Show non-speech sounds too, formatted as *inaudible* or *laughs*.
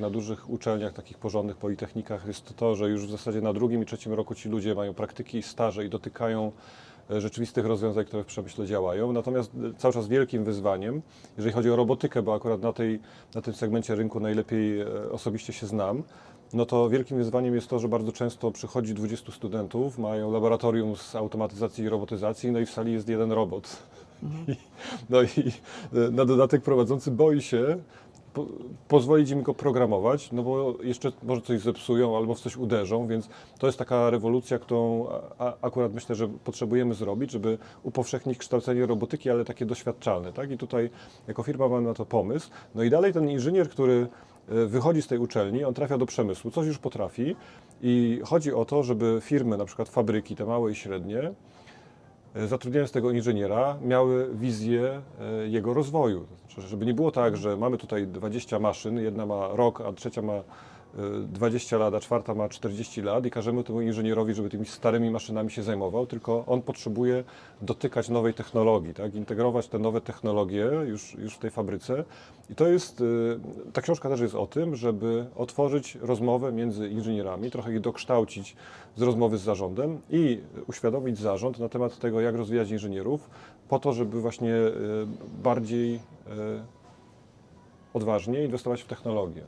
Na dużych uczelniach, takich porządnych politechnikach jest to, że już w zasadzie na drugim i trzecim roku ci ludzie mają praktyki i staże i dotykają e, rzeczywistych rozwiązań, które w przemyśle działają. Natomiast e, cały czas wielkim wyzwaniem, jeżeli chodzi o robotykę, bo akurat na, tej, na tym segmencie rynku najlepiej e, osobiście się znam, no to wielkim wyzwaniem jest to, że bardzo często przychodzi 20 studentów, mają laboratorium z automatyzacji i robotyzacji, no i w sali jest jeden robot. I, *laughs* no i na dodatek prowadzący boi się po, pozwolić im go programować, no bo jeszcze może coś zepsują albo w coś uderzą, więc to jest taka rewolucja, którą a, akurat myślę, że potrzebujemy zrobić, żeby upowszechnić kształcenie robotyki, ale takie doświadczalne, tak? I tutaj jako firma mamy na to pomysł. No i dalej ten inżynier, który e, wychodzi z tej uczelni, on trafia do przemysłu, coś już potrafi i chodzi o to, żeby firmy, na przykład fabryki, te małe i średnie, zatrudniając tego inżyniera, miały wizję e, jego rozwoju. Znaczy, żeby nie było tak, że mamy tutaj 20 maszyn, jedna ma rok, a trzecia ma e, 20 lat, a czwarta ma 40 lat i każemy temu inżynierowi, żeby tymi starymi maszynami się zajmował, tylko on potrzebuje dotykać nowej technologii, tak? integrować te nowe technologie już, już w tej fabryce. I to jest, e, ta książka też jest o tym, żeby otworzyć rozmowę między inżynierami, trochę ich dokształcić z rozmowy z zarządem i uświadomić zarząd na temat tego, jak rozwijać inżynierów, po to, żeby właśnie e, bardziej odważnie inwestować w technologię.